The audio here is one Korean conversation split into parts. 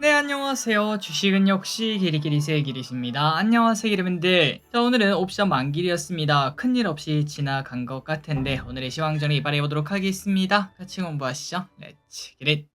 네, 안녕하세요. 주식은 역시 기리기리세의 기리십니다. 안녕하세요, 여러분들. 자, 오늘은 옵션 만길이었습니다. 큰일 없이 지나간 것 같은데 오늘의 시황전을 이발해보도록 하겠습니다. 같이 공부하시죠. 렛츠 기릿.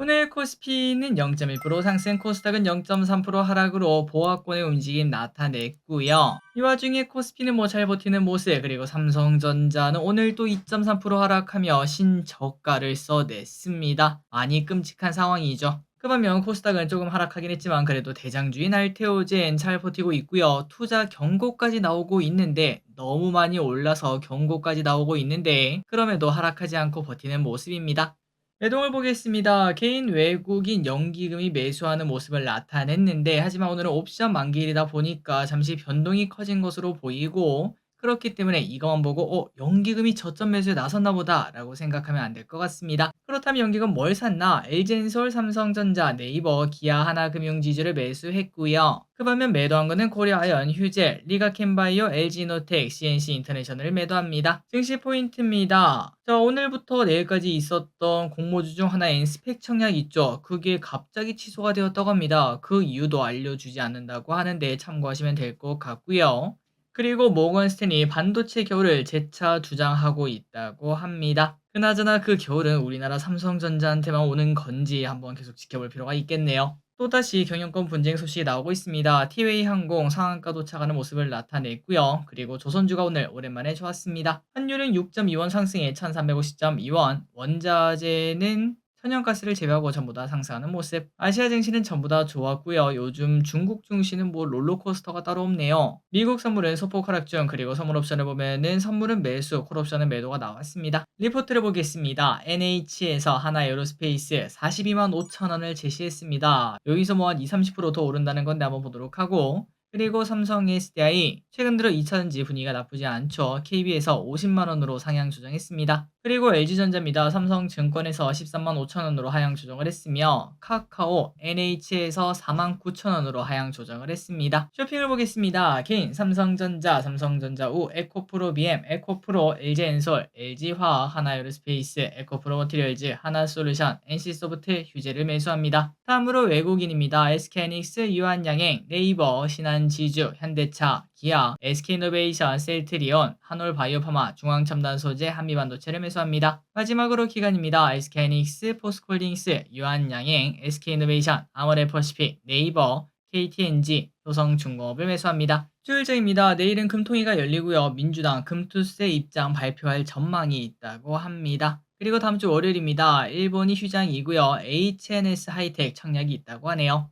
오늘 코스피는 0.1% 상승, 코스닥은 0.3% 하락으로 보합권의 움직임 나타냈고요. 이 와중에 코스피는 뭐 잘 버티는 모습, 그리고 삼성전자는 오늘 또 2.3% 하락하며 신저가를 써냈습니다. 많이 끔찍한 상황이죠. 그 반면 코스닥은 조금 하락하긴 했지만 그래도 대장주인 알테오젠 잘 버티고 있고요. 투자 경고까지 나오고 있는데 너무 많이 올라서 경고까지 나오고 있는데 그럼에도 하락하지 않고 버티는 모습입니다. 매동을 보겠습니다. 개인 외국인 연기금이 매수하는 모습을 나타냈는데 하지만 오늘은 옵션 만기일이다 보니까 잠시 변동이 커진 것으로 보이고 그렇기 때문에 이것만 보고 어 연기금이 저점 매수에 나섰나 보다 라고 생각하면 안 될 것 같습니다. 그렇다면 연기금 뭘 샀나? LG엔솔, 삼성전자, 네이버, 기아, 하나금융지주를 매수했고요. 그 반면 매도한 것은 코리아아연, 휴젤, 리가캔바이오, LG노텍, CNC 인터내셔널을 매도합니다. 증시 포인트입니다. 자 오늘부터 내일까지 있었던 공모주 중 하나인 스펙 청약 있죠. 그게 갑자기 취소가 되었다고 합니다. 그 이유도 알려주지 않는다고 하는데 참고하시면 될 것 같고요. 그리고 모건 스탠이 반도체 겨울을 재차 주장하고 있다고 합니다. 그나저나 그 겨울은 우리나라 삼성전자한테만 오는 건지 한번 계속 지켜볼 필요가 있겠네요. 또다시 경영권 분쟁 소식이 나오고 있습니다. 티웨이 항공 상한가 도착하는 모습을 나타냈고요. 그리고 조선주가 오늘 오랜만에 좋았습니다. 환율은 6.2원 상승해 1350.2원, 원자재는 천연가스를 제외하고 전부 다 상승하는 모습. 아시아 증시는 전부 다 좋았고요. 요즘 중국 증시는 뭐 롤러코스터가 따로 없네요. 미국 선물은 소폭 하락 중 그리고 선물 옵션을 보면은 선물은 매수, 콜 옵션은 매도가 나왔습니다. 리포트를 보겠습니다. NH에서 하나 에어로스페이스 42만 5천 원을 제시했습니다. 여기서 뭐 한 2, 30%더 오른다는 건데 한번 보도록 하고 그리고 삼성 SDI 최근 들어 2차전지 분위기가 나쁘지 않죠. KB에서 50만 원으로 상향 조정했습니다. 그리고 LG전자입니다. 삼성증권에서 13만 5천 원으로 하향 조정을 했으며 카카오 NH에서 4만 9천 원으로 하향 조정을 했습니다. 쇼핑을 보겠습니다. 개인 삼성전자, 삼성전자 우, 에코프로 BM, 에코프로, LG엔솔, LG화학, 하나에어로스페이스, 에코프로 머티리얼즈, 하나솔루션, NC소프트, 휴재를 매수합니다. 다음으로 외국인입니다. SK하이닉스, 유한양행, 네이버, 신한 지주, 현대차, 기아, SK이노베이션, 셀트리온, 한올바이오파마, 중앙첨단소재, 한미반도체를 매수합니다. 마지막으로 기간입니다. SK하이닉스, 포스콜딩스, 유한양행, SK이노베이션, 아머레퍼시픽, 네이버, KTNG, 효성중공업을 매수합니다. 수요일장입니다. 내일은 금통위가 열리고요. 민주당 금투세 입장 발표할 전망이 있다고 합니다. 그리고 다음 주 월요일입니다. 일본이 휴장이고요. HNS 하이텍 청약이 있다고 하네요.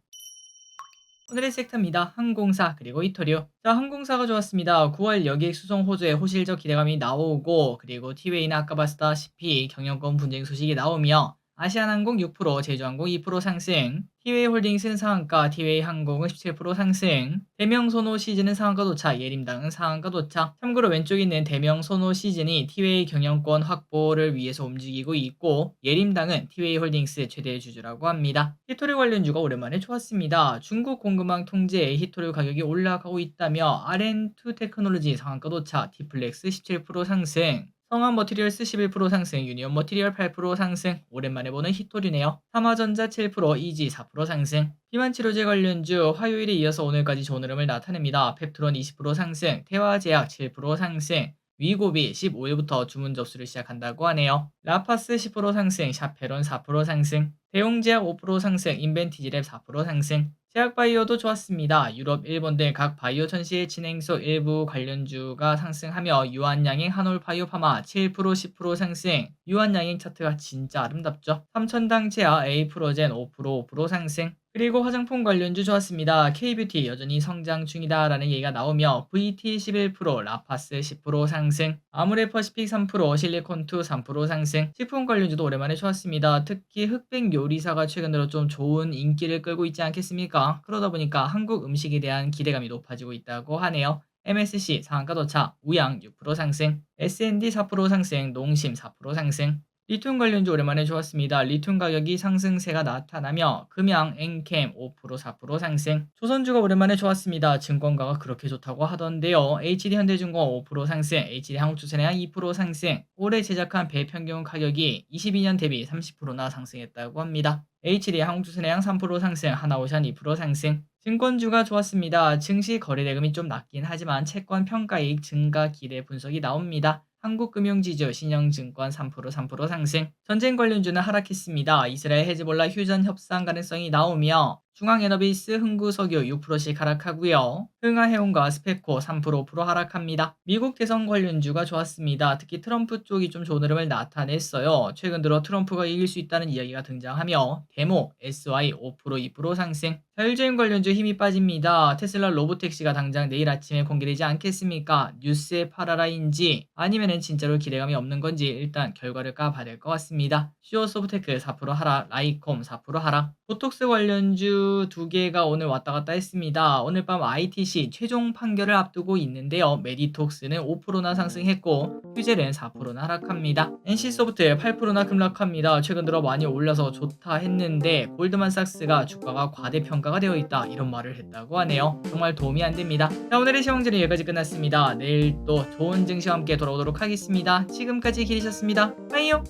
오늘의 섹터입니다. 항공사 그리고 이터리오. 자, 항공사가 좋았습니다. 9월 여객 수송 호조에 호실적 기대감이 나오고 그리고 티웨이는 아까 봤다시피 경영권 분쟁 소식이 나오며 아시아나항공 6%, 제주항공 2% 상승, 티웨이 홀딩스는 상한가, 티웨이 항공은 17% 상승, 대명 소노 시즌은 상한가 도착, 예림당은 상한가 도착. 참고로 왼쪽에 있는 대명 소노 시즌이 티웨이 경영권 확보를 위해서 움직이고 있고, 예림당은 티웨이 홀딩스 최대 주주라고 합니다. 히토리 관련주가 오랜만에 좋았습니다. 중국 공급망 통제에 히토리 가격이 올라가고 있다며 RN2 테크놀로지 상한가 도착, 디플렉스 17% 상승, 성한 머티리얼스 11% 상승, 유니온 머티리얼 8% 상승, 오랜만에 보는 히토리네요. 삼화전자 7%, 이지 4% 상승. 비만 치료제 관련주 화요일에 이어서 오늘까지 좋은 흐름을 나타냅니다. 펩트론 20% 상승, 태화제약 7% 상승, 위고비 15일부터 주문 접수를 시작한다고 하네요. 라파스 10% 상승, 샤페론 4% 상승, 대용제약 5% 상승, 인벤티지랩 4% 상승, 제약 바이오도 좋았습니다. 유럽, 일본 등 각 바이오 전시의 진행소 일부 관련주가 상승하며 유한양행 한올바이오 파마 7% 10% 상승 유한양행 차트가 진짜 아름답죠. 삼천당 제아 A프로젠 5% 5% 상승 그리고 화장품 관련주 좋았습니다. K뷰티 여전히 성장 중이다라는 얘기가 나오며 VT 11%, 라파스 10% 상승, 아무레 퍼시픽 3%, 실리콘2 3% 상승, 식품 관련주도 오랜만에 좋았습니다. 특히 흑백 요리사가 최근 들어 좀 좋은 인기를 끌고 있지 않겠습니까? 그러다 보니까 한국 음식에 대한 기대감이 높아지고 있다고 하네요. MSC 상한가 도착, 우양 6% 상승, S&D 4% 상승, 농심 4% 상승, 리튬 관련주 오랜만에 좋았습니다. 리튬 가격이 상승세가 나타나며 금양, 엔캠 5% 4% 상승. 조선주가 오랜만에 좋았습니다. 증권가가 그렇게 좋다고 하던데요. HD 현대중공 5% 상승, HD 한국주선해양 2% 상승. 올해 제작한 배 평균 가격이 22년 대비 30%나 상승했다고 합니다. HD 한국주선해양 3% 상승, 하나오션 2% 상승. 증권주가 좋았습니다. 증시 거래대금이 좀 낮긴 하지만 채권 평가이익 증가 기대 분석이 나옵니다. 한국금융지주, 신영증권 3% 3% 상승. 전쟁 관련주는 하락했습니다. 이스라엘 헤즈볼라 휴전 협상 가능성이 나오며 중앙에너비스 흥구석유 6%씩 하락하고요. 흥하해운과 스페코 3% 5% 하락합니다. 미국 대선 관련주가 좋았습니다. 특히 트럼프 쪽이 좀 좋은 흐름을 나타냈어요. 최근 들어 트럼프가 이길 수 있다는 이야기가 등장하며 데모, SY 5% 2% 상승. 자율주행 관련주 힘이 빠집니다. 테슬라 로보택시가 당장 내일 아침에 공개되지 않겠습니까? 뉴스에 팔아라인지 아니면은 진짜로 기대감이 없는 건지 일단 결과를 까봐야 될 것 같습니다. 시오 소프테크 4% 하락, 라이콤 4% 하락. 보톡스 관련주 두 개가 오늘 왔다 갔다 했습니다. 오늘 밤 ITC 최종 판결을 앞두고 있는데요. 메디톡스는 5%나 상승했고 휴젤은 4%나 하락합니다. NC소프트 8%나 급락합니다. 최근 들어 많이 올려서 좋다 했는데 골드만삭스가 주가가 과대평가가 되어 있다 이런 말을 했다고 하네요. 정말 도움이 안 됩니다. 자 오늘의 시황전은 여기까지 끝났습니다. 내일 또 좋은 증시와 함께 돌아오도록 하겠습니다. 지금까지 기리셨습니다. 빠이요.